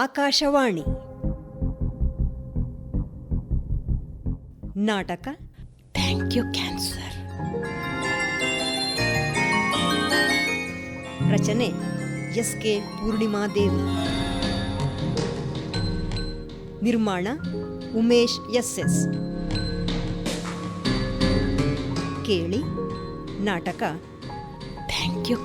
ಆಕಾಶವಾಣಿ. ನಾಟಕ. Thank you cancer ರಚನೆ S K Poornimadevi. ನಿರ್ಮಾಣ ಉಮೇಶ್ ಎಸ್ ಎಸ್ ಕೇಳಿ ನಾಟಕ. ಥ್ಯಾಂಕ್ ಯು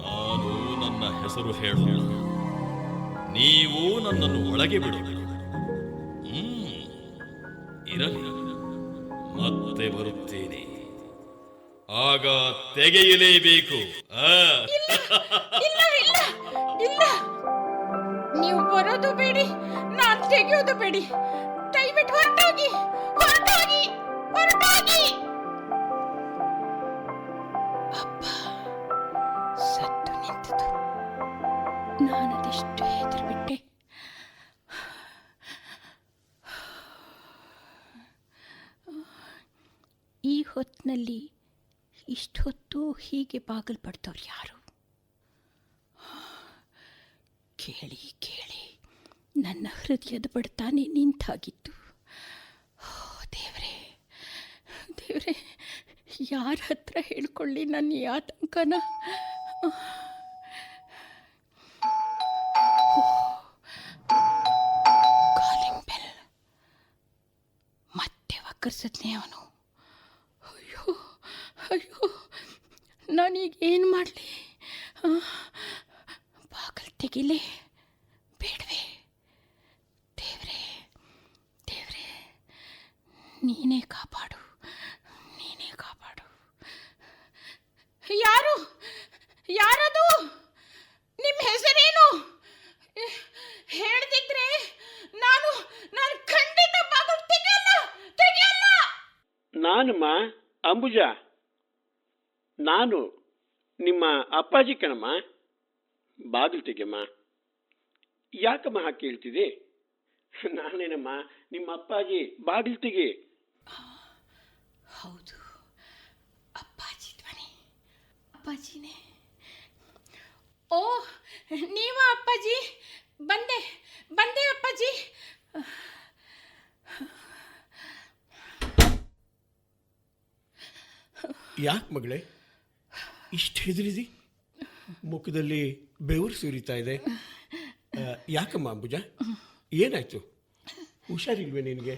ನಾನು ನನ್ನ ಹೆಸರು ಹೇಳೋಣ ನೀವು ನನ್ನನ್ನು ಒಳಗೆ ಬಿಡಬೇಕು ಹ್ಮ್, ಇರಲಿ. ಮತ್ತೆ ಬರುತ್ತೇನೆ. ಆಗ ತೆಗೆಯಲೇಬೇಕು. ನೀವು ಬರೋದು ಬೇಡಿ, ನಾನು ತೆಗೆಯೋದು ಬೇಡಿ. ದಯವಿಟ್ಟು ಹೊರಟೋಗಿ ಹೊರಟೋಗಿ ಹೊರಟೋಗಿ. ಹೊತ್ತಿನಲ್ಲಿ ಇಷ್ಟೊತ್ತು ಹೀಗೆ ಬಾಗಿಲು ಪಡ್ತವ್ರು ಯಾರು? ಕೇಳಿ ಕೇಳಿ. ನನ್ನ ಹೃದಯದ ಬಡತಾನೆ ನಿಂತಾಗಿತ್ತು. ದೇವರೇ. ದೇವರೇ, ಯಾರ ಹತ್ರ ಹೇಳ್ಕೊಳ್ಳಿ ನನ್ನ ಈ ಆತಂಕನ? ಮತ್ತೆ ವಕ್ಕರ್ಸದ್ನೇ ಅವನು. ಅಯ್ಯೋ, ನಾನೀಗ ಏನು ಮಾಡಲಿ? ಬಾಗಲ್ ತೆಗಿಲಿ. ಬೇಡವೆ. ದೇವ್ರೆ ದೇವ್ರೆ, ನೀನೇ ಕಾಪಾಡು ನೀನೇ ಕಾಪಾಡು. ಯಾರು? ಯಾರದು? ನಿಮ್ಮ ಹೆಸರೇನು? ಹೇಳ್ದಿದ್ರೆ ನಾನು ನಾನು ಖಂಡಿತ ಬಾಗಲ್ ತೆಗಿಯಲ್ಲ ತೆಗಿಯಲ್ಲ. ನಾನಮ್ಮ ಅಂಬುಜಾ? ನಾನು ನಿಮ್ಮ ಅಪ್ಪಾಜಿ ಕಣಮ್ಮ ಬಾಗಿಲು ತೆಗೆಯಮ್ಮ. ಯಾಕಮ್ಮ ಹಾಗೆ ಕೇಳ್ತಿದೆ? ನಾನೇನಮ್ಮ ನಿಮ್ಮ ಅಪ್ಪಾಜಿ ಬಾಗಿಲು ತೆಗೆ. ಹೌದು. ಅಪ್ಪಾಜಿ ಧ್ವನಿ. ಅಪ್ಪಾಜಿನೇ. ಓ ನೀವ ಅಪ್ಪಾಜಿ? ಬಂದೆ ಬಂದೆ ಅಪ್ಪಾಜಿ. ಯಾಕೆ ಮಗಳೇ? ಇಷ್ಟು ಹೆದರಿದಿ? ಮುಖದಲ್ಲಿ ಬೆವರು ಸುರಿತಾ ಇದೆ. ಯಾಕಮ್ಮ ಅಂಬುಜ? ಏನಾಯ್ತು? ಹುಷಾರಿಲ್ವೇ ನಿನಗೆ?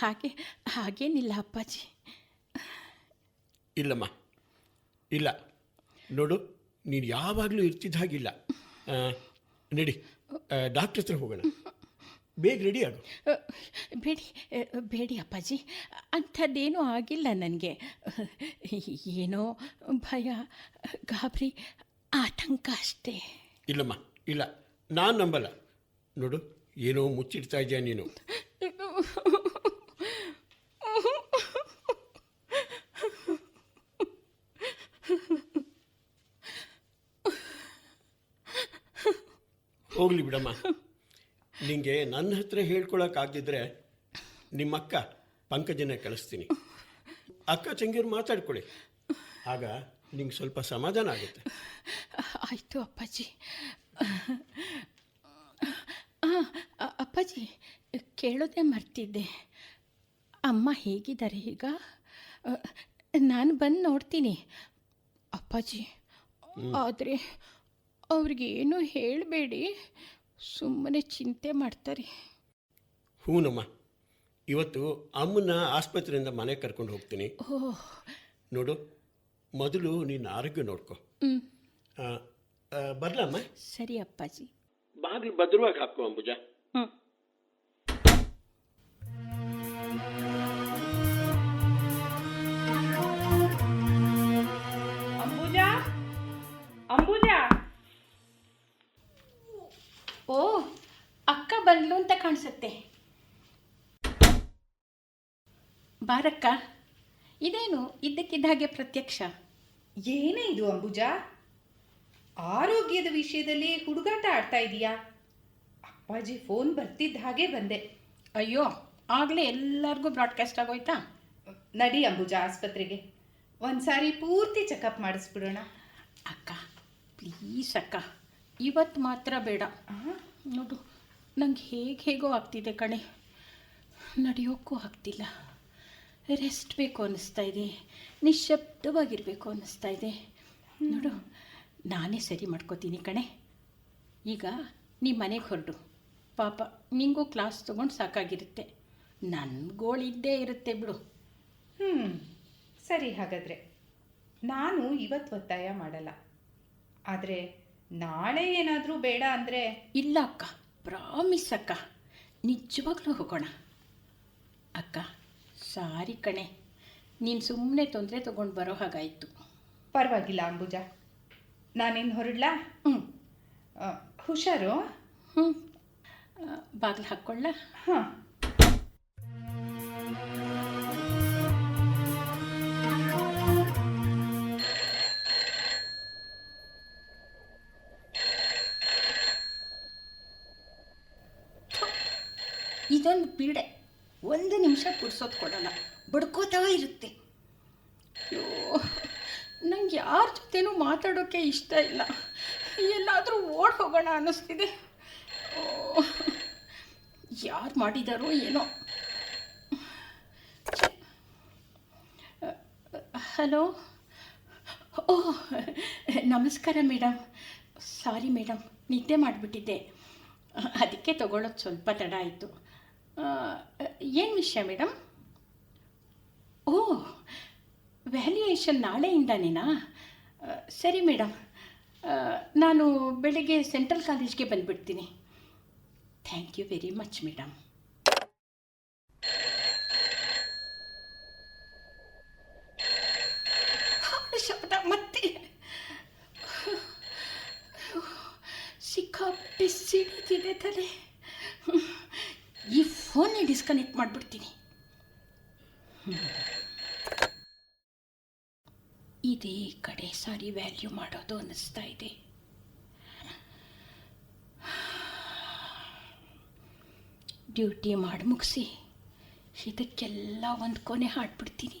ಹಾಗೆ ಹಾಗೇನಿಲ್ಲ ಅಪ್ಪಾಜಿ. ಇಲ್ಲಮ್ಮ. ಇಲ್ಲ. ನೋಡು ನೀನು ಯಾವಾಗಲೂ ಇರ್ತಿದ್ದ ಹಾಗಿಲ್ಲ. ನಡಿ ಡಾಕ್ಟ್ರ್ ಹತ್ರ ಹೋಗೋಣ. ಬೇಗ ರೆಡಿ ಆಗು. ಬೇಡಿ ಬೇಡಿ ಅಪ್ಪಾಜಿ ಅಂಥದ್ದೇನೂ ಆಗಿಲ್ಲ ನನಗೆ. ಏನೋ ಭಯ ಗಾಬರಿ ಆತಂಕ ಅಷ್ಟೇ. ಇಲ್ಲಮ್ಮ ಇಲ್ಲ ನಾನು ನಂಬಲ್ಲ. ನೋಡು ಏನೋ ಮುಚ್ಚಿಡ್ತಾ ಇದೆಯಾ ನೀನು? ಹೋಗ್ಲಿ ಬಿಡಮ್ಮ. ನಿಂಗೆ ನನ್ನ ಹತ್ರ ಹೇಳ್ಕೊಳಕ್ಕಾಗದಿದ್ರೆ ನಿಮ್ಮ ಅಕ್ಕ ಪಂಕಜನ ಕಳಿಸ್ತೀನಿ. ಅಕ್ಕ ಚಂಗಿರು ಮಾತಾಡ್ಕೊಳ್ಳಿ. ಆಗ ನಿಂಗೆ ಸ್ವಲ್ಪ ಸಮಾಧಾನ ಆಗುತ್ತೆ. ಆಯಿತು ಅಪ್ಪಾಜಿ. ಅಪ್ಪಾಜಿ ಕೇಳೋದೆ ಮರ್ತಿದ್ದೆ. ಅಮ್ಮ ಹೇಗಿದ್ದಾರೆ ಈಗ? ನಾನು ಬಂದು ನೋಡ್ತೀನಿ. ಅಪ್ಪಾಜಿ ಆದರೆ ಅವ್ರಿಗೇನು ಹೇಳಬೇಡಿ. ಸುಮ್ಮನೆ ಚಿಂತೆ ಮಾಡ್ತಾರೆ. ಹೂನಮ್ಮ ಇವತ್ತು ಅಮ್ಮನ ಆಸ್ಪತ್ರೆಯಿಂದ ಮನೆ ಕರ್ಕೊಂಡು ಹೋಗ್ತೀನಿ. ಓಹ್. ನೋಡು ಮೊದಲು ನಿನ್ನ ಆರೋಗ್ಯ ನೋಡ್ಕೊ. ಹ್ಞೂ ಆ, ಆ, ಬರ್ಲಮ್ಮ ಸರಿ ಅಪ್ಪಾಜಿ. ಬಾಗಿಲು ಭದ್ರವಾಗಿ ಹಾಕೋ ಅಂಬುಜ. ಹ್ಞೂ ಓ ಅಕ್ಕ ಬಂದ್ಲು ಅಂತ ಕಾಣಿಸುತ್ತೆ. ಬಾರಕ್ಕ ಇದೇನು ಇದ್ದಕ್ಕಿದ್ದ ಹಾಗೆ ಪ್ರತ್ಯಕ್ಷ? ಏನೇ ಇದು ಅಂಬುಜ? ಆರೋಗ್ಯದ ವಿಷಯದಲ್ಲಿ ಹುಡುಗಾಟ ಆಡ್ತಾ ಇದೀಯಾ? ಅಪ್ಪಾಜಿ ಫೋನ್ ಬರ್ತಿದ್ದ ಹಾಗೆ ಬಂದೆ. ಅಯ್ಯೋ ಆಗಲೇ ಎಲ್ಲರಿಗೂ ಬ್ರಾಡ್ಕಾಸ್ಟ್ ಆಗೋಯ್ತಾ? ನಡಿ ಅಂಬುಜ ಆಸ್ಪತ್ರೆಗೆ. ಒಂದ್ಸಾರಿ ಪೂರ್ತಿ ಚೆಕಪ್ ಮಾಡಿಸ್ಬಿಡೋಣ. ಅಕ್ಕ ಪ್ಲೀಸ್ ಅಕ್ಕ. ಇವತ್ತು ಮಾತ್ರ ಬೇಡ. ನೋಡು ನಂಗೆ ಹೇಗೆ ಹೇಗೋ ಆಗ್ತಿದೆ ಕಣೆ. ನಡೆಯೋಕ್ಕೂ ಆಗ್ತಿಲ್ಲ. ರೆಸ್ಟ್ ಬೇಕು ಅನ್ನಿಸ್ತಾ ಇದೆ. ನಿಶ್ಶಬ್ದವಾಗಿರಬೇಕು ಅನ್ನಿಸ್ತಾ ಇದೆ. ನೋಡು ನಾನೇ ಸರಿ ಮಾಡ್ಕೋತೀನಿ ಕಣೆ. ಈಗ ನೀ ಮನೆಗೆ ಹೊರಡು. ಪಾಪ ನಿಂಗೂ ಕ್ಲಾಸ್ ತೊಗೊಂಡು ಸಾಕಾಗಿರುತ್ತೆ. ನನ್ನ ಗೋಳಿದ್ದೇ ಇರುತ್ತೆ ಬಿಡು. ಹ್ಞೂ ಸರಿ ಹಾಗಾದರೆ. ನಾನು ಇವತ್ತು ಒತ್ತಾಯ ಮಾಡಲ್ಲ. ಆದರೆ ನಾಳೆ ಏನಾದರೂ ಬೇಡ ಅಂದರೆ? ಇಲ್ಲ ಅಕ್ಕ ಪ್ರಾಮಿಸ್ ಅಕ್ಕ. ನಿಜವಾಗ್ಲೂ ಹೋಗೋಣ. ಅಕ್ಕ ಸಾರಿ ಕಣೆ. ನೀನು ಸುಮ್ಮನೆ ತೊಂದರೆ ತೊಗೊಂಡು ಬರೋ ಹಾಗಾಯಿತು. ಪರವಾಗಿಲ್ಲ ಅಂಬುಜ. ನಾನೇನು ಹೊರಡ್ಲಾ? ಹ್ಞೂ ಹುಷಾರು? ಹ್ಞೂ ಬಾಗಿಲು ಹಾಕ್ಕೊಳ್ಳ ಹಾಂ. ಇದೊಂದು ಪೀಡೆ. ಒಂದು ನಿಮಿಷ ಕುಡ್ಸೋದು ಕೊಡೋಣ ಬಡ್ಕೋತಾವ ಇರುತ್ತೆ. ಅಯ್ಯೋ, ನಂಗೆ ಯಾರ ಜೊತೆನೂ ಮಾತಾಡೋಕ್ಕೆ ಇಷ್ಟ ಇಲ್ಲ. ಎಲ್ಲಾದರೂ ಓಡ್ ಹೋಗೋಣ ಅನ್ನಿಸ್ತಿದೆ. ಯಾರು ಮಾಡಿದಾರೋ ಏನೋ. ಹಲೋ? ಓ, ನಮಸ್ಕಾರ ಮೇಡಮ್ ಸಾರಿ ಮೇಡಮ್ ನಿದ್ದೆ ಮಾಡಿಬಿಟ್ಟಿದ್ದೆ. ಅದಕ್ಕೆ ತಗೊಳ್ಳೋದು ಸ್ವಲ್ಪ ತಡ ಆಯಿತು. ಏನು ವಿಷಯ ಮೇಡಮ್ ಓ, ವ್ಯಾಲ್ಯೂಯೇಷನ್ ನಾಳೆಯಿಂದನೇನಾ? ಸರಿ ಮೇಡಮ್ ನಾನು ಬೆಳಿಗ್ಗೆ ಸೆಂಟ್ರಲ್ ಕಾಲೇಜ್ಗೆ ಬಂದುಬಿಡ್ತೀನಿ. Thank you very much madam ಶಬ್ದ ಮತ್ತೆ. ಸಿಕ್ಕಾಪಟ್ಟೆ ಸಿಡಿತಿದೆ ತಲೆ. ಡಿಸ್ಕನೆಕ್ಟ್ ಮಾಡಿಬಿಡ್ತೀನಿ. ಇದೇ ಕಡೆ ಸಾರಿ ವ್ಯಾಲ್ಯೂ ಮಾಡೋದು ಅನ್ನಿಸ್ತಾ ಇದೆ. ಡ್ಯೂಟಿ ಮಾಡಿ ಮುಗಿಸಿ ಇದಕ್ಕೆಲ್ಲ ಒಂದು ಕೊನೆ ಹಾಡ್ಬಿಡ್ತೀನಿ.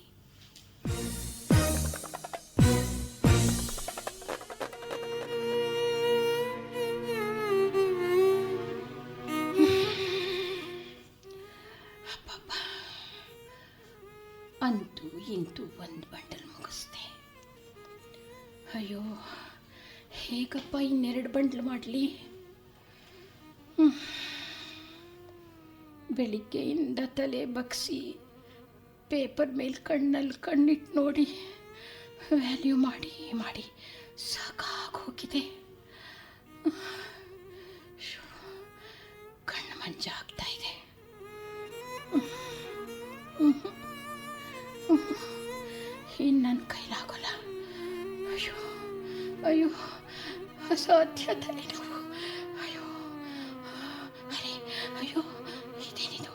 ಬಂಡ್ಲು ಮಾಡಲಿ. ಬೆಳಿಗ್ಗೆಯಿಂದ ತಲೆ ಬಗ್ಸಿ, ಪೇಪರ್ ಮೇಲೆ ಕಣ್ಣಲ್ಲಿ ಕಣ್ಣಿಟ್ಟು ನೋಡಿ, ವ್ಯಾಲ್ಯೂ ಮಾಡಿ ಮಾಡಿ ಸಾಕಾಗೋಗಿದೆ ಕಣ್ಣು ಮಂಜ ಸಾಧ್ಯತೆ ಅಯ್ಯೋ ಅರೆ ಅಯ್ಯೋ, ಇದೇನಿದು?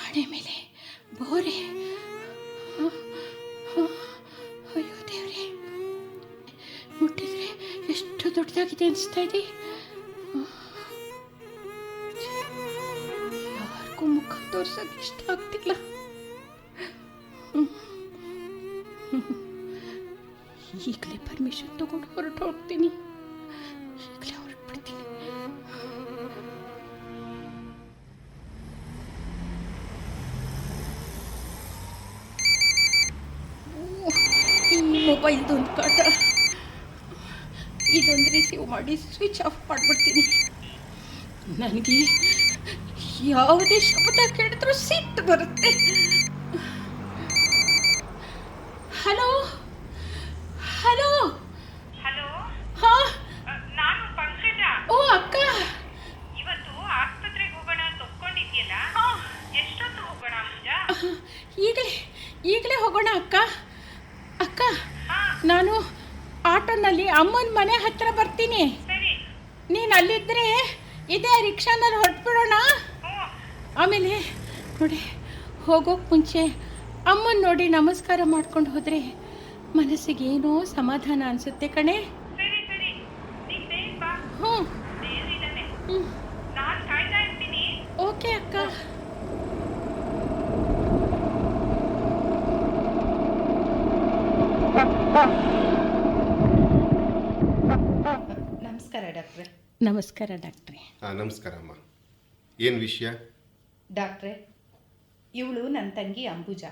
ಹಣೆ ಮೇಲೆ ಬೋರೆ. ಅಯ್ಯೋ ದೇವ್ರೆ, ಮುಟ್ಟಿದ್ರೆ ಎಷ್ಟು ದೊಡ್ಡದಾಗಿದೆ ಅನಿಸ್ತಾ ಇದೆ. ಯಾರಿಗೂ ಮುಖ ತೋರ್ಸೋಕೆ ಇಷ್ಟ ಆಗ್ತಿಲ್ಲ. ಈಗಲೇ ಪರ್ಮಿಷನ್ ತಗೊಂಡು ಹೊರಟು ಹೋಗ್ತೀನಿ ಮೊಬೈಲ್ದೊಂದು ಕಾಟ. ಇದೊಂದು ರಿಸೀವ್ ಮಾಡಿ ಸ್ವಿಚ್ ಆಫ್ ಮಾಡಿಬಿಡ್ತೀನಿ. ನನಗೆ ಯಾವುದೇ ಶಬ್ದ ಕೇಳಿದ್ರೂ ಸಿಟ್ಟು ಬರುತ್ತೆ. ಹಲೋ ಹಲೋ ಹಾ ಅ, ನಾನು ಪಂಕಜ ಓ ಅಕ್ಕ ಇವತ್ತು ಆಸ್ಪತ್ರೆಗೆ ಹೋಗೋಣ ಅಂತ ಒಪ್ಕೊಂಡಿದ್ಯಲ್ಲ ಎಷ್ಟೊತ್ತು ಹೋಗೋಣ ಪೂಜ ಈಗಲೇ ಈಗಲೇ ಹೋಗೋಣ ಅಕ್ಕ ಅಕ್ಕ ನಾನು ಆಟೋನಲ್ಲಿ ಅಮ್ಮನ ಮನೆ ಹತ್ರ ಬರ್ತೀನಿ ಸರಿ ನೀನು ಅಲ್ಲಿದ್ದರೆ ಇದೇ ರಿಕ್ಷಾನಲ್ಲಿ ಹೊರಟ್ಬಿಡೋಣ? ಆಮೇಲೆ ನೋಡಿ ಹೋಗೋಕೆ ಮುಂಚೆ ಅಮ್ಮನ ನೋಡಿ ನಮಸ್ಕಾರ ಮಾಡ್ಕೊಂಡು ಹೋದರೆ ಮನಸ್ಸಿಗೆ ಏನೋ ಸಮಾಧಾನ ಅನಿಸುತ್ತೆ ಕಣೆ. ಸರಿ ಸರಿ. ನೀನ್ ಬೇಗ ಬಾ. ಹ್ಞೂ. ಹ್ಞೂ ಓಕೆ ಅಕ್ಕ. ನಮಸ್ಕಾರ ಡಾಕ್ಟ್ರೆ. ನಮಸ್ಕಾರ ಡಾಕ್ಟ್ರೆ. ಹಾಂ ನಮಸ್ಕಾರ ಅಮ್ಮ. ಏನು ವಿಷಯ? ಡಾಕ್ಟ್ರೆ ಇವಳು ನನ್ನ ತಂಗಿ ಅಂಬುಜ.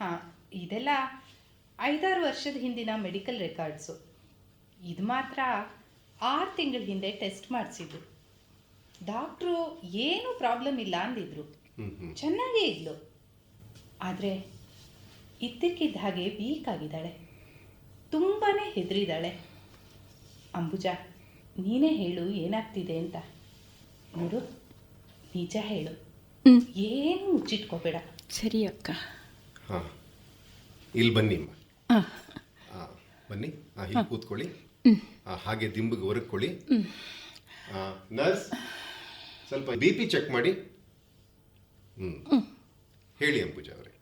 ಹಾಂ ಇದೆಲ್ಲ ಐದಾರು ವರ್ಷದ ಹಿಂದಿನ ಮೆಡಿಕಲ್ ರೆಕಾರ್ಡ್ಸು. ಇದು ಮಾತ್ರ ಆರು ತಿಂಗಳ ಹಿಂದೆ ಟೆಸ್ಟ್ ಮಾಡಿಸಿದ್ದು. ಡಾಕ್ಟ್ರು ಏನೂ ಪ್ರಾಬ್ಲಮ್ ಇಲ್ಲ ಅಂದಿದ್ರು. ಚೆನ್ನಾಗೇ ಇದ್ಲು. ಆದರೆ ಇದ್ದಕ್ಕಿದ್ದ ಹಾಗೆ ವೀಕ್ ಆಗಿದ್ದಾಳೆ. ತುಂಬಾ ಹೆದರಿದ್ದಾಳೆ. ಅಂಬುಜಾ ನೀನೇ ಹೇಳು ಏನಾಗ್ತಿದೆ ಅಂತ. ನೋಡು ನಿಜ ಹೇಳು. ಏನು ಮುಚ್ಚಿಟ್ಕೋಬೇಡ. ಸರಿ ಅಕ್ಕ. ಹಾಂ. ಇಲ್ಲಿ ಬನ್ನಿ ಹಾಂ. ಹಾಂ ಬನ್ನಿ. ಹಾಂ. ಇಲ್ಲಿ ಕೂತ್ಕೊಳ್ಳಿ. ಹಾಂ ಹಾಗೆ ದಿಂಬಿಗೆ ಹೊರಕೊಳ್ಳಿ ಹಾಂ ನರ್ಸ್ ಸ್ವಲ್ಪ ಬಿ ಪಿ ಚೆಕ್ ಮಾಡಿ. ಹ್ಞೂ ಹೇಳಿ ಅಂಬುಜಾ ಅವರೇ.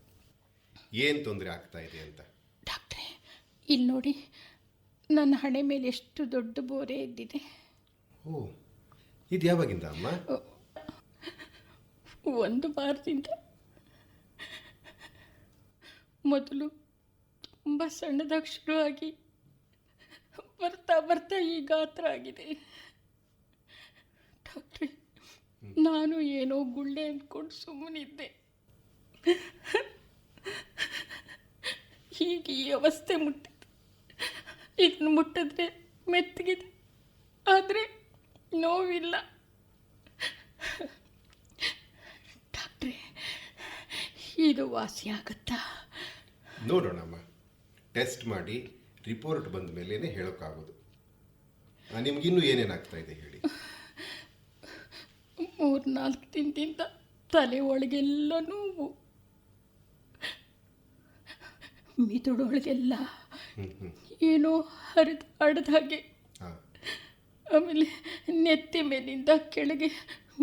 ಏನು ತೊಂದರೆ ಆಗ್ತಾ ಇದೆ ಅಂತ? ಡಾಕ್ಟ್ರೆ ಇಲ್ಲಿ ನೋಡಿ ನನ್ನ ಹಣೆ ಮೇಲೆ ಎಷ್ಟು ದೊಡ್ಡ ಬೋರೆ ಎದ್ದಿದೆ. ಓ ಇದು ಯಾವಾಗಿಂದ ಅಮ್ಮ? ಒಂದು ವಾರದಿಂದ. ಮೊದಲು ತುಂಬ ಸಣ್ಣದಾಗಿ ಶುರುವಾಗಿ ಬರ್ತಾ ಬರ್ತಾ ಈ ಗಾತ್ರ ಆಗಿದೆ. ಡಾಕ್ಟ್ರೆ ನಾನು ಏನೋ ಗುಳ್ಳೆ ಅಂದ್ಕೊಂಡು ಸುಮ್ಮನಿದ್ದೆ. ಹೀಗೆ ಈ ಅವಸ್ಥೆ ಮುಟ್ಟಿದ್ದು ಇದನ್ನು ಮುಟ್ಟಿದ್ರೆ ಮೆತ್ತಗಿದೆ. ಆದರೆ ನೋವಿಲ್ಲ. ಡಾಕ್ಟ್ರೆ ಇದು ವಾಸಿ ಆಗುತ್ತಾ? ನೋಡೋಣಮ್ಮ. ಟೆಸ್ಟ್ ಮಾಡಿ ರಿಪೋರ್ಟ್ ಬಂದ ಮೇಲೇ ಹೇಳೋಕ್ಕಾಗೋದು ನಿಮಗಿನ್ನೂ ಏನೇನಾಗ್ತಾ ಇದೆ ಹೇಳಿ. ಮೂರು ನಾಲ್ಕು ದಿನದಿಂದ ತಲೆ ಒಳಗೆಲ್ಲ ನೋವು. ಮಿದುಳೊಳಗೆಲ್ಲ ಏನೋ ಹರಿದು ಹರಿದ ಹಾಗೆ. ಆಮೇಲೆ ನೆತ್ತಿ ಮೇಲಿಂದ ಕೆಳಗೆ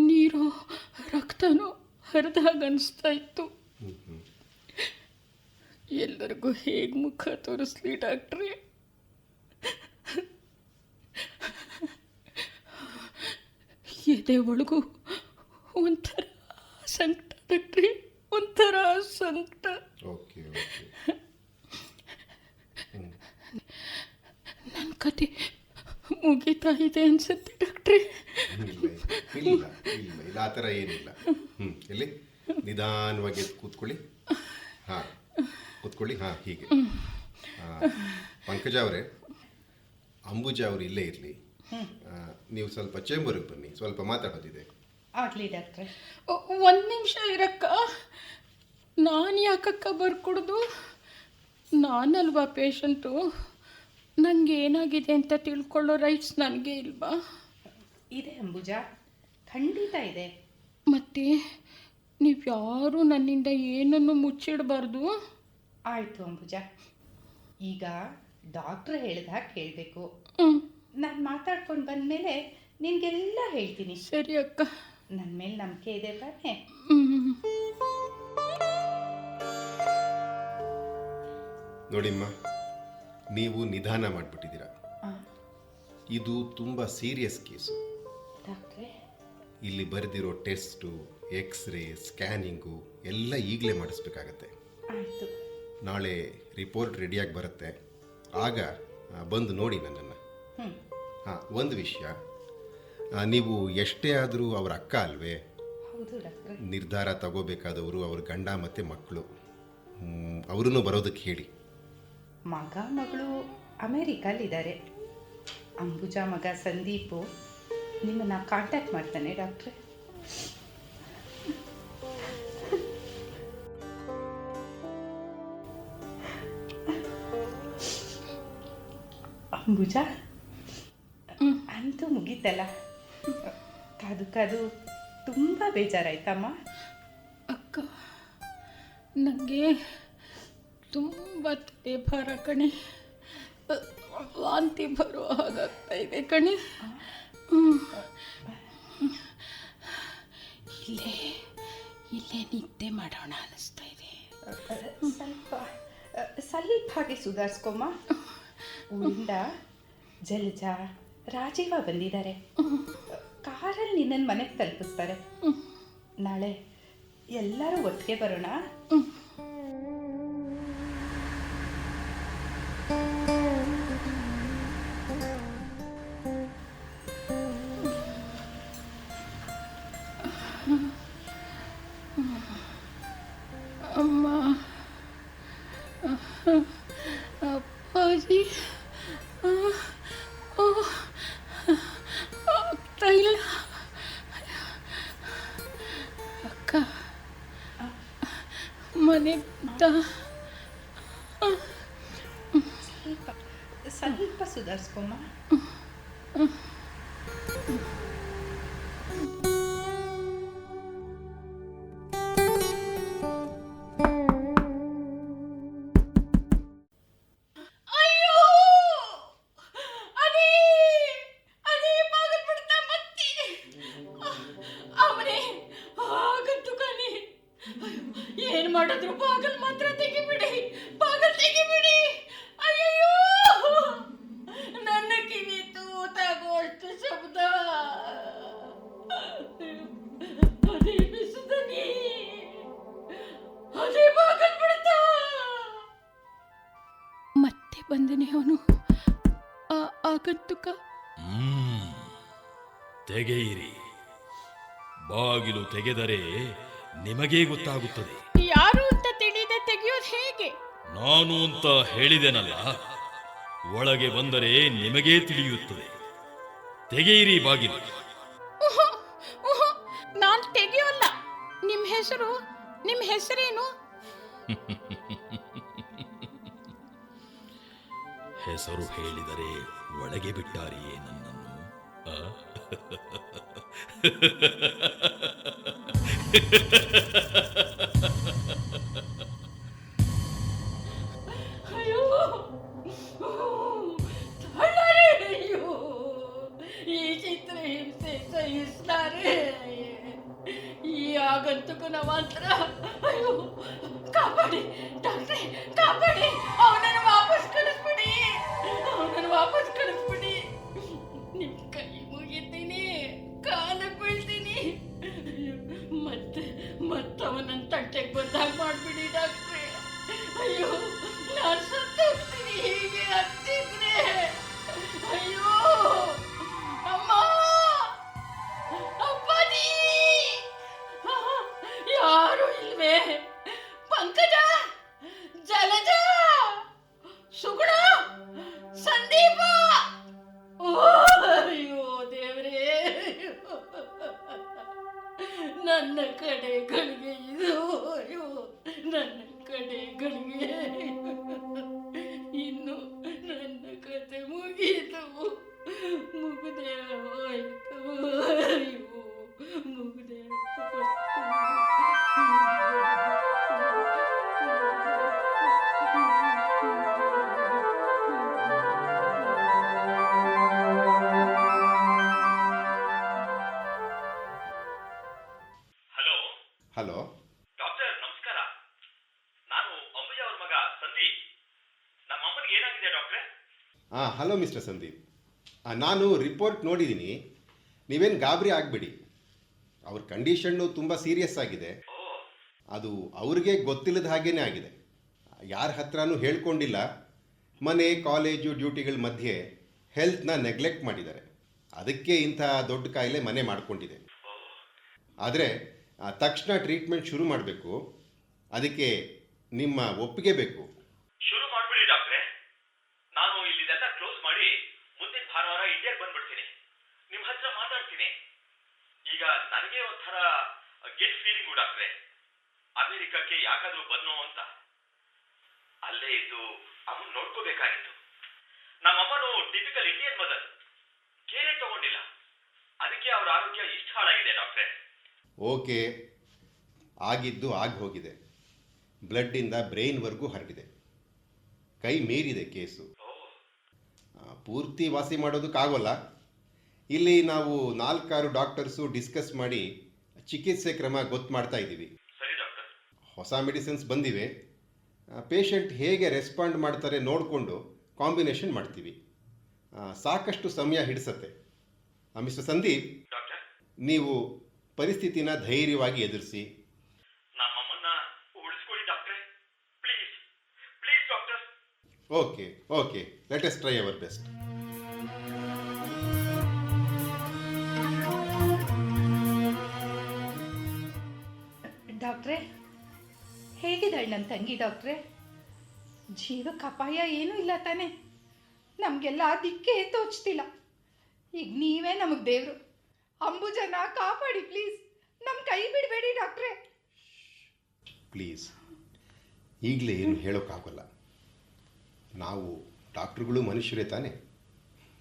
ನೀರು ರಕ್ತನೋ ಹರಿದ ಹಾಗೆ ಅನಿಸ್ತಾ ಇತ್ತು. ಎಲ್ಲರಿಗೂ ಹೇಗೆ ಮುಖ ತೋರಿಸ್ಲಿ ಡಾಕ್ಟ್ರಿ? ಎದೆ ಒಳಗೂ ಒಂಥರ ಸಂಕಟ ಡಾಕ್ಟ್ರಿ, ಒಂಥರ ಸಂಕಟ. ಓಕೆ ಓಕೆ ನನ್ನ ಕತೆ ಮುಗಿತಾ ಇದೆ ಅನ್ಸುತ್ತೆ ಡಾಕ್ಟ್ರಿ ಇಲ್ಲ ಇಲ್ಲ ಆ ಥರ ಏನಿಲ್ಲ. ಹ್ಞೂ ಎಲ್ಲಿ? ನಿಧಾನವಾಗಿ ಎದ್ದು ಕೂತ್ಕೊಳ್ಳಿ. ಹಾಂ ಕೂತ್ಕೊಳ್ಳಿ ಹಾಂ ಹೀಗೆ. ಹಾಂ ಪಂಕಜ ಅವರೇ ಅಂಬುಜ ಅವರು ಇಲ್ಲೇ ಇರಲಿ. ನೀವು ಸ್ವಲ್ಪ ಚೇಂಬರ್ಗೆ ಬನ್ನಿ ಸ್ವಲ್ಪ ಮಾತಾಡೋದಿದೆ. ಆಗಲಿ ಡಾಕ್ಟ್ರೆ ಒಂದು ನಿಮಿಷ ಇರಕ್ಕ. ನಾನು ಯಾಕಕ್ಕ ಬರ್ಕೊಡ್ದು? ನಾನಲ್ವಾ ಪೇಷಂಟು ನನಗೆ ಏನಾಗಿದೆ ಅಂತ ತಿಳ್ಕೊಳ್ಳೋ ರೈಟ್ಸ್ ನನಗೆ ಇಲ್ವಾ? ಇದೆ ಅಂಬುಜ. ಖಂಡಿತ ಇದೆ. ಮತ್ತೆ ನೀವು ಯಾರೂ ನನ್ನಿಂದ ಏನನ್ನು ಮುಚ್ಚಿಡಬಾರ್ದು? ಆಯಿತು ಅಂಬುಜ. ಈಗ ಡಾಕ್ಟ್ರ್ ಹೇಳಿದ ಹಾಗೆ ಕೇಳಬೇಕು ನಾನು ಮಾತಾಡ್ಕೊಂಡು ಬಂದಮೇಲೆ ನಿನಗೆಲ್ಲ ಹೇಳ್ತೀನಿ. ಸರಿ ಅಕ್ಕ. ನನ್ನ ಮೇಲೆ ನಂಬಿಕೆ ಇದೆ ತಾನೇ? ನೋಡಿಮ್ಮ ನೀವು ನಿಧಾನ ಮಾಡಿಬಿಟ್ಟಿದ್ದೀರಾ. ಇದು ತುಂಬ ಸೀರಿಯಸ್ ಕೇಸು ಇಲ್ಲಿ ಬರೆದಿರೋ ಟೆಸ್ಟು ಎಕ್ಸ್ರೇ ಸ್ಕ್ಯಾನಿಂಗು ಎಲ್ಲ ಈಗಲೇ ಮಾಡಿಸ್ಬೇಕಾಗತ್ತೆ. ನಾಳೆ ರಿಪೋರ್ಟ್ ರೆಡಿಯಾಗಿ ಬರುತ್ತೆ. ಆಗ ಬಂದು ನೋಡಿ ನನ್ನನ್ನು. ಹಾಂ ಒಂದು ವಿಷಯ. ನೀವು ಎಷ್ಟೇ ಆದರೂ ಅವರ ಅಕ್ಕ ಅಲ್ವೇ? ನಿರ್ಧಾರ ತಗೋಬೇಕಾದವರು ಅವ್ರ ಗಂಡ ಮತ್ತು ಮಕ್ಕಳು ಅವರನ್ನು ಬರೋದಕ್ಕೆ ಹೇಳಿ. ಮಗ ಮಗಳು ಅಮೇರಿಕಲ್ಲಿದ್ದಾರೆ. ಅಂಬುಜಾ ಮಗ ಸಂದೀಪು ನಿಮ್ಮನ್ನು ಕಾಂಟ್ಯಾಕ್ಟ್ ಮಾಡ್ತಾನೆ ಡಾಕ್ಟ್ರೆ ಅಂಬುಜಾ? ಅಂತೂ ಮುಗೀತಲ್ಲ? ಕಾದು ಕಾದು ತುಂಬ ಬೇಜಾರಾಯ್ತಮ್ಮ? ಅಕ್ಕ ನನಗೆ ತುಂಬ ತಲೆ ಭಾರ ಕಣೆ. ವಾಂತಿ ಬರೋ ಹಾಗಾಗ್ತಾ ಇದೆ ಕಣೆ. ಇಲ್ಲೇ ಇಲ್ಲೇ ನಿದ್ದೆ ಮಾಡೋಣ ಅನಿಸ್ತಾ ಇದೆ. ಸ್ವಲ್ಪ ಸ್ವಲ್ಪ ಹಾಗೆ ಸುಧಾರಿಸ್ಕೊಮ್ಮ. ಉಂಡ ಜಲಜ ರಾಜೀವ ಬಂದಿದ್ದಾರೆ. ಕಾರಲ್ಲಿ ನಿನ್ನನ್ನು ಮನೆಗೆ ತಲುಪಿಸ್ತಾರೆ. ನಾಳೆ ಎಲ್ಲರೂ ಒಟ್ಟಿಗೆ ಬರೋಣ. ಮನೆ ಸ್ವಲ್ಪ ಸ್ವಲ್ಪ ಸುಧಾರಿಸ್ಕೊಮ್ಮ ಅಯ್ಯೋ ಬಾಗಿಲು ತೆಗೆದರೆ ನಿಮಗೇ ಗೊತ್ತಾಗುತ್ತದೆ. ಯಾರು ಅಂತ ತಿಳಿದೆ ತೆಗೆಯೋದು ಹೇಗೆ? ನಾನು ಅಂತ ಹೇಳಿದೆನಲ್ಲ ಒಳಗೆ ಬಂದರೆ ನಿಮಗೇ ತಿಳಿಯುತ್ತದೆ. ತೆಗೆಯಿರಿ ಬಾಗಿಲು. ನಾನು ತೆಗೆಯೋಲ್ಲ. ನಿಮ್ಮ ಹೆಸರು ನಿಮ್ಮ ಹೆಸರೇನು? ಹೆಸರು ಹೇಳಿದರೆ ಒಳಗೆ ಬಿಟ್ಟಾರಿಯೇ ನನ್ನನ್ನು ಆ? ಅಯ್ಯೋ ತಳ್ಳಾರೆ ಅಯ್ಯೋ ಈ ಚಿತ್ರ ಹಿಂಸೆ ಸಹಿಸ್ತಾರೆ ಈ ಆಗಂತುಕನ ಮಾತ್ರ ಅಯ್ಯೋ ಕಾಪಾಡಿ ಡಾಕ್ಟ್ರೆ ಕಾಪಾಡಿ ಅವನನ್ನು ವಾಪಸ್ ಕಳಿಸ್ಬಿಡಿ ಅವನನ್ನು ವಾಪಸ್ ಕಳಿಸ್ಬಿಡಿ ಹಲೋ ಮಿಸ್ಟರ್ ಸಂದೀಪ್. ನಾನು ರಿಪೋರ್ಟ್ ನೋಡಿದ್ದೀನಿ ನೀವೇನು ಗಾಬರಿ ಆಗಬೇಡಿ. ಅವ್ರ ಕಂಡೀಷನ್ನು ತುಂಬ ಸೀರಿಯಸ್ ಆಗಿದೆ. ಅದು ಅವ್ರಿಗೆ ಗೊತ್ತಿಲ್ಲದ ಹಾಗೇನೇ ಆಗಿದೆ. ಯಾರ ಹತ್ರನೂ ಹೇಳ್ಕೊಂಡಿಲ್ಲ. ಮನೆ, ಕಾಲೇಜು, ಡ್ಯೂಟಿಗಳ ಮಧ್ಯೆ ಹೆಲ್ತ್ನ ನೆಗ್ಲೆಕ್ಟ್ ಮಾಡಿದ್ದಾರೆ. ಅದಕ್ಕೆ ಇಂಥ ದೊಡ್ಡ ಕಾಯಿಲೆ ಮನೆ ಮಾಡಿಕೊಂಡಿದೆ. ಆದರೆ ತಕ್ಷಣ ಟ್ರೀಟ್ಮೆಂಟ್ ಶುರು ಮಾಡಬೇಕು. ಅದಕ್ಕೆ ನಿಮ್ಮ ಒಪ್ಪಿಗೆ ಬೇಕು ಶುರು ಮಾಡ್ಬಿಡಿ ಡಾಕ್ಟ್ರೆ ನಾನು ಇಲ್ಲಿದೆಲ್ಲ ಕ್ಲೋಸ್ ಮಾಡಿ ಮುಂದಿನ ಭಾನುವಾರ ಇಂಡಿಯಾಗೆ ಬಂದ್ಬಿಡ್ತೀನಿ ನಿಮ್ಮ ಹತ್ರ ಮಾತಾಡ್ತೀನಿ ಈಗ ನನಗೆ ಒಂಥರ ಗೆಟ್ ಫೀಲಿಂಗು ಡಾಕ್ಟ್ರೆ ಅಮೆರಿಕಕ್ಕೆ ಯಾಕಾದ್ರೂ ಬನ್ನು ಅಂತ? ಅಲ್ಲೇ ಇದ್ದು ಅವನು ನೋಡ್ಕೋಬೇಕಾಗಿತ್ತು. ನಮ್ಮಮ್ಮನು ಟಿಪಿಕಲ್ ಇಂಡಿಯನ್ ಮದರ್ ಕೇರೆ ತಗೊಂಡಿಲ್ಲ. ಅದಕ್ಕೆ ಅವರ ಆರೋಗ್ಯ ಇಷ್ಟು ಹಾಳಾಗಿದೆ ಡಾಕ್ಟ್ರೆ ಓಕೆ. ಆಗಿದ್ದು ಆಗಿ ಹೋಗಿದೆ. ಬ್ಲಡ್ಡಿಂದ ಬ್ರೈನ್ವರೆಗೂ ಹರಡಿದೆ. ಕೈ ಮೀರಿದೆ ಕೇಸು. ಪೂರ್ತಿ ವಾಸಿ ಮಾಡೋದಕ್ಕಾಗೋಲ್ಲ. ಇಲ್ಲಿ ನಾವು ನಾಲ್ಕಾರು ಡಾಕ್ಟರ್ಸು ಡಿಸ್ಕಸ್ ಮಾಡಿ ಚಿಕಿತ್ಸೆ ಕ್ರಮ ಗೊತ್ತು ಮಾಡ್ತಾ ಇದ್ದೀವಿ. ಹೊಸ ಮೆಡಿಸಿನ್ಸ್ ಬಂದಿವೆ. ಪೇಷಂಟ್ ಹೇಗೆ ರೆಸ್ಪಾಂಡ್ ಮಾಡ್ತಾರೆ ನೋಡಿಕೊಂಡು ಕಾಂಬಿನೇಷನ್ ಮಾಡ್ತೀವಿ. ಸಾಕಷ್ಟು ಸಮಯ ಹಿಡಿಸತ್ತೆ. Mister Sandeep doctor? ನೀವು ಪರಿಸ್ಥಿತಿನ ಧೈರ್ಯವಾಗಿ ಎದುರಿಸಿ. Okay okay. Let's try our best ಡಾಕ್ಟ್ರೇ ಹೇಗಿದ್ದಾಳೆ ನನ್ನ ತಂಗಿ ಡಾಕ್ಟ್ರೆ? ಜೀವಕ್ಕೆ ಅಪಾಯ ಏನೂ ಇಲ್ಲ ತಾನೆ. ನಮಗೆಲ್ಲ ದಿಕ್ಕೇ ತೋಚ್ತಿಲ್ಲ. ಈಗ ನೀವೇ ನಮಗೆ ದೇವರು. ಅಂಬುಜನ ಕಾಪಾಡಿ ಪ್ಲೀಸ್. ನಮ್ಮ ಕೈ ಬಿಡಬೇಡಿ ಡಾಕ್ಟ್ರೆ. ಪ್ಲೀಸ್, ಈಗಲೇ ಏನು ಹೇಳೋಕ್ಕಾಗಲ್ಲ. ನಾವು ಡಾಕ್ಟ್ರುಗಳು ಮನುಷ್ಯರೇ ತಾನೆ.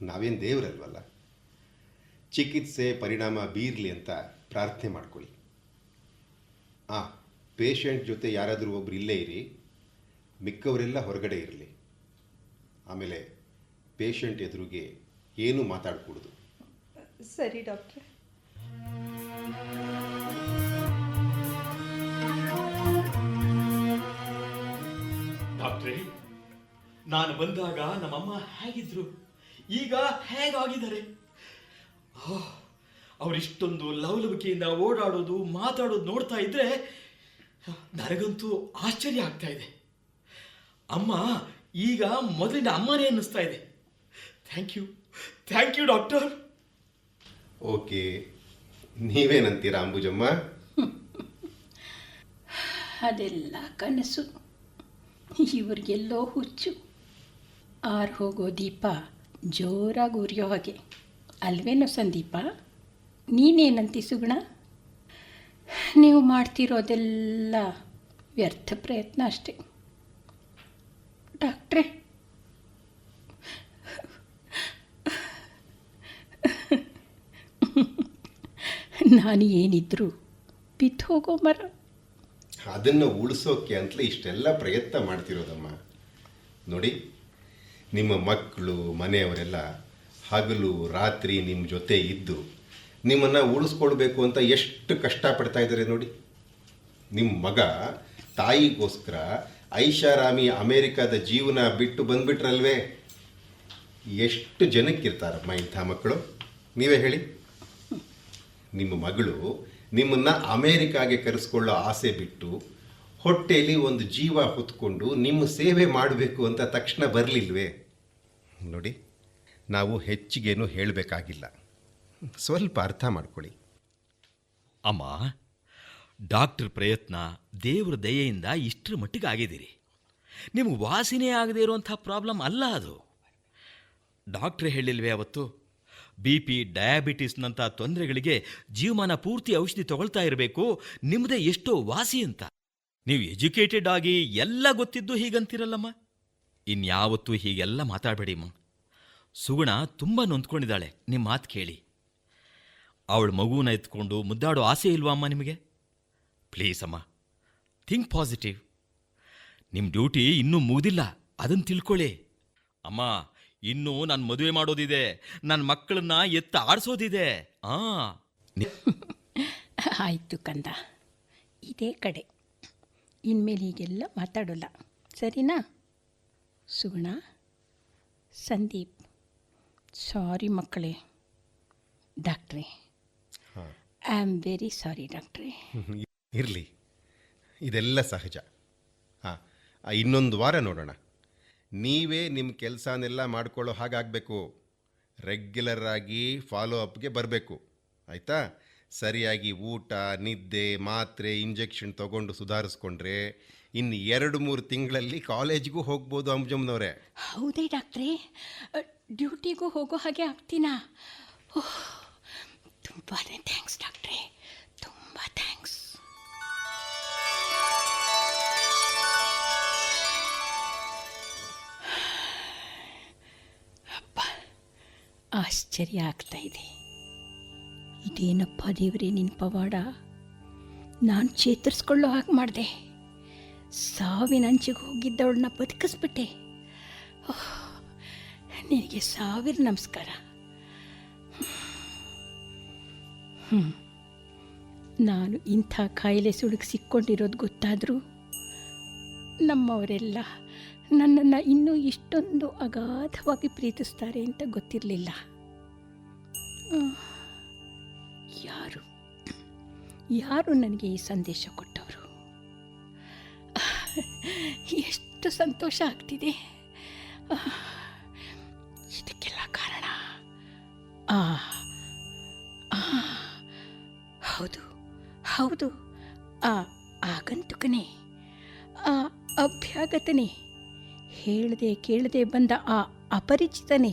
ನಾವೇನು ದೇವರಲ್ವಲ್ಲ. ಚಿಕಿತ್ಸೆ ಪರಿಣಾಮ ಬೀರಲಿ ಅಂತ ಪ್ರಾರ್ಥನೆ ಮಾಡ್ಕೊಳ್ಳಿ. ಆ ಪೇಷಂಟ್ ಜೊತೆ ಯಾರಾದರೂ ಒಬ್ರು ಇಲ್ಲೇ ಇರಿ ಮಿಕ್ಕವರೆಲ್ಲ ಹೊರಗಡೆ ಇರಲಿ. ಆಮೇಲೆ ಪೇಷಂಟ್ ಎದುರಿಗೆ ಏನು ಮಾತಾಡಕೂಡ್ದು? ಸರಿ ಡಾಕ್ಟ್ರೆ. ಡಾಕ್ಟ್ರೇ ನಾನು ಬಂದಾಗ ನಮ್ಮಮ್ಮ ಹೇಗಿದ್ರು? ಈಗ ಹೇಗಾಗಿದ್ದಾರೆ? ಅವರಿಷ್ಟೊಂದು ಲವಲವಿಕೆಯಿಂದ ಓಡಾಡೋದು ಮಾತಾಡೋದು ನೋಡ್ತಾ ಇದ್ರೆ ನನಗಂತೂ ಆಶ್ಚರ್ಯ ಆಗ್ತಾ ಇದೆ. ಅಮ್ಮ ಈಗ ಮೊದಲಿನ ಅಮ್ಮನೇ ಅನ್ನಿಸ್ತಾ ಇದೆ. Thank you thank you doctor okay ನೀವೇನಂತೀರಾ Ambujamma? ಅದೆಲ್ಲ ಕನಸು. ಇವ್ರಿಗೆಲ್ಲೋ ಹುಚ್ಚು. ಆರು ಹೋಗೋ ದೀಪ ಜೋರಾಗಿ ಉರಿಯೋ ಹಾಗೆ. ಅಲ್ವೇನೋ ಸಂದೀಪ? ನೀನೇನಂತಿ ಸುಗುಣ? ನೀವು ಮಾಡ್ತಿರೋದೆಲ್ಲ ವ್ಯರ್ಥ ಪ್ರಯತ್ನ ಅಷ್ಟೇ. ಡಾಕ್ಟ್ರೆ. ನಾನು ಏನಿದ್ರು ಹೋಗೋ ಮರ. ಅದನ್ನು ಉಳಿಸೋಕೆ ಅಂತಲೇ ಇಷ್ಟೆಲ್ಲ ಪ್ರಯತ್ನ ಮಾಡ್ತಿರೋದಮ್ಮ. ನೋಡಿ, ನಿಮ್ಮ ಮಕ್ಕಳು, ಮನೆಯವರೆಲ್ಲ ಹಗಲು, ರಾತ್ರಿ ನಿಮ್ಮ ಜೊತೆ ಇದ್ದು ನಿಮ್ಮನ್ನು ಉಳಿಸ್ಕೊಳ್ಬೇಕು ಅಂತ ಎಷ್ಟು ಕಷ್ಟಪಡ್ತಾ ಇದ್ದಾರೆ ನೋಡಿ. ನಿಮ್ಮ ಮಗ ತಾಯಿಗೋಸ್ಕರ ಐಷಾರಾಮಿ ಅಮೇರಿಕಾದ ಜೀವನ ಬಿಟ್ಟು ಬಂದ್ಬಿಟ್ರಲ್ವೇ? ಎಷ್ಟು ಜನಕ್ಕಿರ್ತಾರಮ್ಮ ಇಂಥ ಮಕ್ಕಳು? ನೀವೇ ಹೇಳಿ. ನಿಮ್ಮ ಮಗಳು ನಿಮ್ಮನ್ನು ಅಮೇರಿಕಾಗೆ ಕರೆಸ್ಕೊಳ್ಳೋ ಆಸೆ ಬಿಟ್ಟು ಹೊಟ್ಟೆಯಲ್ಲಿ ಒಂದು ಜೀವ ಹೊತ್ಕೊಂಡು ನಿಮ್ಮ ಸೇವೆ ಮಾಡಬೇಕು ಅಂತ ತಕ್ಷಣ ಬರಲಿಲ್ವೇ? ನೋಡಿ, ನಾವು ಹೆಚ್ಚಿಗೇನು ಹೇಳಬೇಕಾಗಿಲ್ಲ. ಸ್ವಲ್ಪ ಅರ್ಥ ಮಾಡ್ಕೊಳ್ಳಿ. ಅಮ್ಮ, ಡಾಕ್ಟರ್ ಪ್ರಯತ್ನ ದೇವ್ರ ದಯೆಯಿಂದ ಇಷ್ಟರ ಮಟ್ಟಿಗೆ ಆಗಿದ್ದೀರಿ. ನಿಮ್ಗೆ ವಾಸಿನೇ ಆಗದೇ ಇರುವಂಥ ಪ್ರಾಬ್ಲಮ್ ಅಲ್ಲ ಅದು. ಡಾಕ್ಟ್ರೇ ಹೇಳಿಲ್ವೇ ಅವತ್ತು? ಬಿ ಪಿ ಡಯಾಬಿಟಿಸ್ನಂಥ ತೊಂದರೆಗಳಿಗೆ ಜೀವಮಾನ ಪೂರ್ತಿ ಔಷಧಿ ತಗೊಳ್ತಾ ಇರಬೇಕು ನಿಮ್ಮದೇ ಎಷ್ಟೋ ವಾಸಿ ಅಂತ. ನೀವು ಎಜುಕೇಟೆಡ್ ಆಗಿ ಎಲ್ಲ ಗೊತ್ತಿದ್ದು ಹೀಗಂತಿರಲ್ಲಮ್ಮ? ಇನ್ಯಾವತ್ತೂ ಹೀಗೆಲ್ಲ ಮಾತಾಡಬೇಡಿ, ಅಮ್ಮ. ಸುಗುಣ ತುಂಬ ನೊಂದ್ಕೊಂಡಿದ್ದಾಳೆ, ನಿಮ್ಮ ಮಾತು ಕೇಳಿ. ಅವಳ ಮಗುವನ್ನ ಎತ್ಕೊಂಡು ಮುದ್ದಾಡೋ ಆಸೆ ಇಲ್ವಾ ಅಮ್ಮ ನಿಮಗೆ? ಪ್ಲೀಸ್ ಅಮ್ಮ ಥಿಂಕ್ ಪಾಸಿಟಿವ್ ನಿಮ್ಮ ಡ್ಯೂಟಿ ಇನ್ನೂ ಮುಗಿದಿಲ್ಲ ಅದನ್ನು ತಿಳ್ಕೊಳ್ಳಿ. ಅಮ್ಮ, ಇನ್ನೂ ನಾನು ಮದುವೆ ಮಾಡೋದಿದೆ ನನ್ನ ಮಕ್ಕಳನ್ನ ಎತ್ತ ಆಡಿಸೋದಿದೆ. ಆ. ಆಯಿತು ಕಂದ, ಇದೇ ಕಡೆ. ಇನ್ಮೇಲೆ ಹೀಗೆಲ್ಲ ಮಾತಾಡೋಲ್ಲ, ಸರಿನಾ? ಸುಗುಣ, ಸಂದೀಪ್ ಸಾರಿ ಮಕ್ಕಳೇ, ಡಾಕ್ಟ್ರೇ. ಐ ಆಮ್ ವೆರಿ ಸಾರಿ ಡಾಕ್ಟ್ರೇ ಇರಲಿ. ಇದೆಲ್ಲ ಸಹಜ. ಹಾಂ ಇನ್ನೊಂದು ವಾರ ನೋಡೋಣ. ನೀವೇ ನಿಮ್ಮ ಕೆಲಸನೆಲ್ಲ ಮಾಡ್ಕೊಳ್ಳೋ ಹಾಗಾಗಬೇಕು. ರೆಗ್ಯುಲರ್ ಆಗಿ ಫಾಲೋ ಅಪ್ಗೆ ಬರಬೇಕು. ಆಯಿತಾ? ಸರಿಯಾಗಿ ಊಟ ನಿದ್ದೆ ಮಾತ್ರೆ ಇಂಜೆಕ್ಷನ್ ತಗೊಂಡು ಸುಧಾರಿಸ್ಕೊಂಡ್ರೆ ಇನ್ನು ಎರಡು ಮೂರು ತಿಂಗಳಲ್ಲಿ ಕಾಲೇಜ್ಗೂ ಹೋಗ್ಬೋದು ಅಂಜಮ್ಮನವರೇ ಹೌದೇ ಡಾಕ್ಟ್ರೇ. ಡ್ಯೂಟಿಗೂ ಹೋಗೋ ಹಾಗೆ ಆಗ್ತೀನಾ? ತುಂಬಾ ಥ್ಯಾಂಕ್ಸ್ ಡಾಕ್ಟ್ರೇ ತುಂಬ ಥ್ಯಾಂಕ್ಸ್ ಅಪ್ಪ ಆಶ್ಚರ್ಯ ಆಗ್ತಾ ಇದೆ. ಇದೇನಪ್ಪ ದೇವರೇ ನಿನ್ನ ಪವಾಡ? ನಾನು ಚೇತರಿಸ್ಕೊಳ್ಳೋ ಹಾಗೆ ಮಾಡಿದೆ. ಸಾವಿನ ಅಂಚಿಗೆ ಹೋಗಿದ್ದವಳನ್ನ ಬದುಕಿಸ್ಬಿಟ್ಟೆ. ಓಹ್, ನಿನಗೆ ಸಾವಿರ ನಮಸ್ಕಾರ. ನಾನು ಇಂಥ ಕಾಯಿಲೆ ಸುಳುಗೆ ಸಿಕ್ಕೊಂಡಿರೋದು ಗೊತ್ತಾದರೂ ನಮ್ಮವರೆಲ್ಲ ನನ್ನನ್ನು ಇನ್ನೂ ಇಷ್ಟೊಂದು ಅಗಾಧವಾಗಿ ಪ್ರೀತಿಸ್ತಾರೆ ಅಂತ ಗೊತ್ತಿರಲಿಲ್ಲ. ಯಾರು? ಯಾರು ನನಗೆ ಈ ಸಂದೇಶ ಕೊಟ್ಟವರು? ಎಷ್ಟು ಸಂತೋಷ ಆಗ್ತಿದೆ. ಇದಕ್ಕೆಲ್ಲ ಕಾರಣ ಆ, ಹೌದು. ಆ, ಆಗಂತುಕನೇ, ಆ ಅಭ್ಯಾಗತನೇ, ಹೇಳದೆ ಕೇಳದೆ ಬಂದ ಆ ಅಪರಿಚಿತನೇ.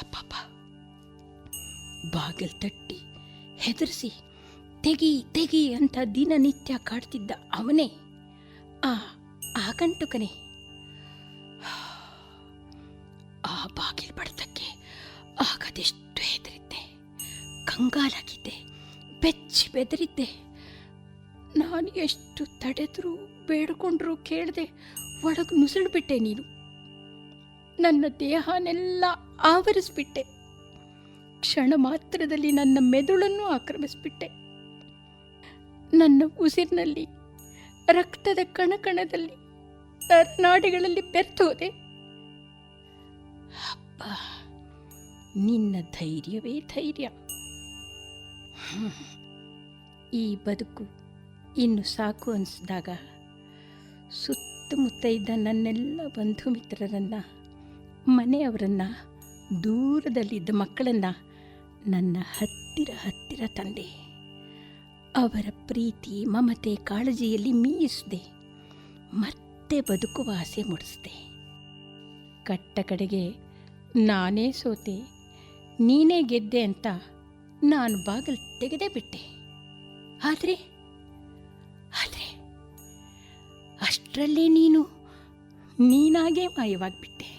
ಅಪ್ಪಪ್ಪ ಬಾಗಿಲು ತಟ್ಟಿ, ಹೆದರಿಸಿ, ತೆಗಿ ತೆಗಿ ಅಂತ ದಿನನಿತ್ಯ ಕಾಡ್ತಿದ್ದ ಅವನೇ. ಆ ಆಗಂತುಕನೇ. ಆ ಬಾಗಿಲು ಬಡತಕ್ಕೆ ಆಗದೆಷ್ಟು ಹೆದರಿದ್ದೆ. ಕಂಗಾಲಾಗಿದ್ದೆ. ಬೆಚ್ಚಿ ಬೆದರಿದ್ದೆ. ನಾನು ಎಷ್ಟು ತಡೆದ್ರು ಬೇಡ್ಕೊಂಡ್ರು ಕೇಳದೆ ಒಳಗೆ ನುಸುಳ್ಬಿಟ್ಟೆ ನೀನು. ನನ್ನ ದೇಹನೆಲ್ಲ ಆವರಿಸ್ಬಿಟ್ಟೆ. ಕ್ಷಣ ಮಾತ್ರದಲ್ಲಿ ನನ್ನ ಮೆದುಳನ್ನು ಆಕ್ರಮಿಸ್ಬಿಟ್ಟೆ. ನನ್ನ ಉಸಿರಿನಲ್ಲಿ, ರಕ್ತದ ಕಣಕಣದಲ್ಲಿ ನಾಡಿಗಳಲ್ಲಿ ಬೆರ್ತೋದೆ ಅಪ್ಪ ನಿನ್ನ ಧೈರ್ಯವೇ ಧೈರ್ಯ. ಈ ಬದುಕು ಇನ್ನು ಸಾಕು ಅನಿಸಿದಾಗ ಸುತ್ತಮುತ್ತ ಇದ್ದ ನನ್ನೆಲ್ಲ ಬಂಧು ಮಿತ್ರರನ್ನು, ಮನೆಯವರನ್ನು, ದೂರದಲ್ಲಿದ್ದ ಮಕ್ಕಳನ್ನು ನನ್ನ ಹತ್ತಿರ ಹತ್ತಿರ ತಂದೆ. ಅವರ ಪ್ರೀತಿ, ಮಮತೆ, ಕಾಳಜಿಯಲ್ಲಿ ಮೀಯಿಸಿದೆ ಮತ್ತೆ ಬದುಕುವ ಆಸೆ ಮುಡಿಸಿದೆ. ಕಟ್ಟ ಕಡೆಗೆ ನಾನೇ ಸೋತೆ, ನೀನೇ ಗೆದ್ದೆ ಅಂತ ನಾನು ಬಾಗಿಲು ತೆಗೆದೇ ಬಿಟ್ಟೆ. ಆದರೆ ಆದರೆ ಅಷ್ಟರಲ್ಲೇ ನೀನು ನೀನಾಗೇ ಮಾಯವಾಗಿಬಿಟ್ಟೆ.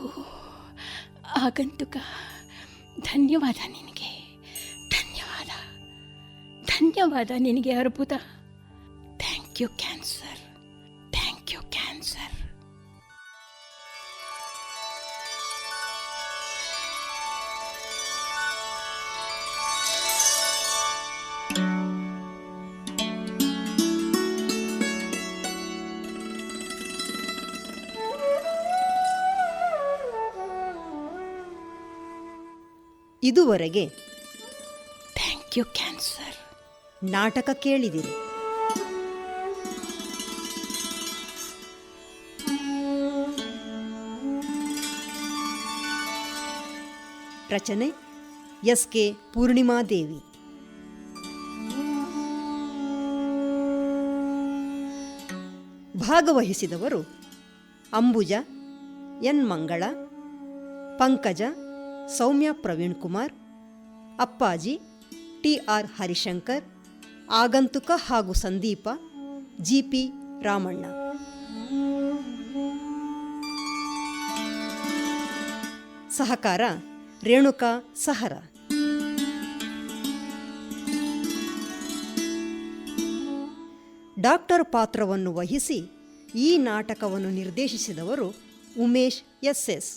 ಓ ಆಗಂತುಕ ಧನ್ಯವಾದ ನಿನಗೆ. ಧನ್ಯವಾದ. ಧನ್ಯವಾದ ನಿನಗೆ ಅರ್ಭುತ ಥ್ಯಾಂಕ್ ಯು ಕ್ಯಾನ್ಸರ್ ಇದುವರೆಗೆ ಥ್ಯಾಂಕ್ ಯು ಕ್ಯಾನ್ಸರ್ ನಾಟಕ ಕೇಳಿದಿರಿ. ರಚನೆ ಎಸ್ ಕೆ ಪೂರ್ಣಿಮಾದೇವಿ ಭಾಗವಹಿಸಿದವರು ಅಂಬುಜ ಎನ್ ಮಂಗಳ ಪಂಕಜ ಸೌಮ್ಯ ಪ್ರವೀಣ್ ಕುಮಾರ್, ಅಪ್ಪಾಜಿ ಟಿ ಆರ್ ಹರಿಶಂಕರ್, ಆಗಂತುಕ ಹಾಗೂ ಸಂದೀಪ, ಜಿ ಪಿ ರಾಮಣ್ಣ. ಸಹಕಾರ ರೇಣುಕಾ ಸಹರ. ಡಾಕ್ಟರ್ ಪಾತ್ರವನ್ನು ವಹಿಸಿ ಈ ನಾಟಕವನ್ನು ನಿರ್ದೇಶಿಸಿದವರು ಉಮೇಶ್ ಎಸ್ ಎಸ್.